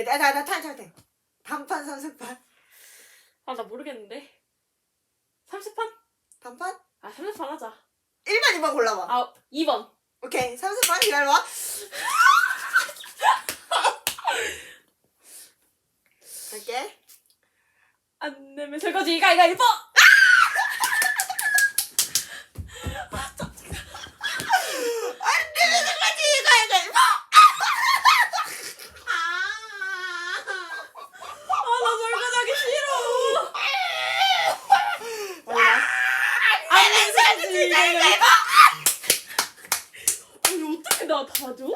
나나 탈탈탈. 단판 30판. 아, 나 모르겠는데. 30판? 단판? 아, 30판 하자. 1번 2번 골라봐. 아, 2번. 오케이 30판 기다려봐. 갈게. 안 내면 설거지 가위가위보! 안 되면 설거지 가위가위보. 아, 나 설거지 하기 싫어! 몰라. 설거지 가위가위보! 아니, 어떻게 나다 줘?